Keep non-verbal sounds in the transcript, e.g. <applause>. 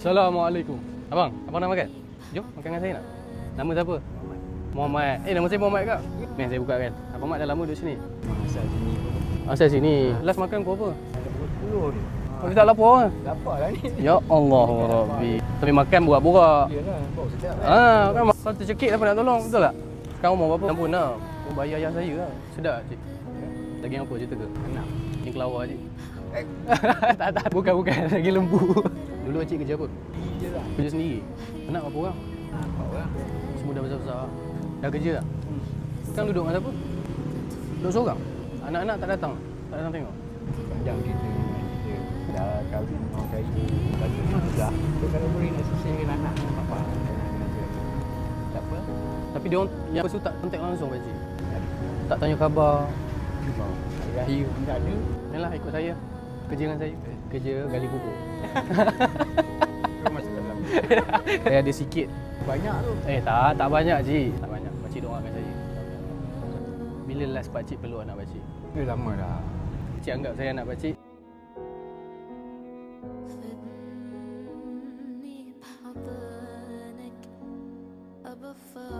Assalamualaikum. Abang, abang nak makan? Jom makan dengan saya nak. Nama siapa? Muhammad. Eh nama saya Muhammad kak. Ni saya buka kan. Abang Mat dah lama duduk sini. Asal sini pun Asal sini. Last makan pukul apa? ada pukul 10 ni. Oh, dia tak lapar ke? Lapar lah ni. Ya Allah Rabbi. Tapi makan burak-burak. Ya lah, bau sedap kan. Ah, kan kau tercekik apa nak tolong, betul tak? Sekarang umur berapa? Ampun lah. Oh, bayar ayah saya lah. Sedap cik. Daging apa cerita ke? Enak. Daging kelawar cik. Eh, <laughs> tak, tak. Bukan, bukan. Daging lembu. Dulu cik kerja apa? je lah. Kerja sendiri. Anak berapa orang? Nampak lah. Semua dah besar-besar. Dah kerja tak? Sekarang duduk dengan siapa? Duduk seorang? Anak-anak tak datang? Tak datang tengok? Panjang dengan kita. Dah kahwin mau saya. Lepas tu sudah. Kalau boleh nak sisihkan anak. Apa? Tak apa. Tapi dia orang yang tu tak kontak langsung Pak Cik. Tak tanya khabar. Pun tak ada. Yalah ikut saya. Kerja dengan saya? Eh. Kerja gali kubur. Saya <laughs> eh, ada sikit. Banyak tu. Eh tak, tak banyak je. Tak banyak. Pakcik doakan saya. Bila last pakcik perlu anak pakcik? Eh lama dah. Pakcik anggap saya anak pakcik. Above.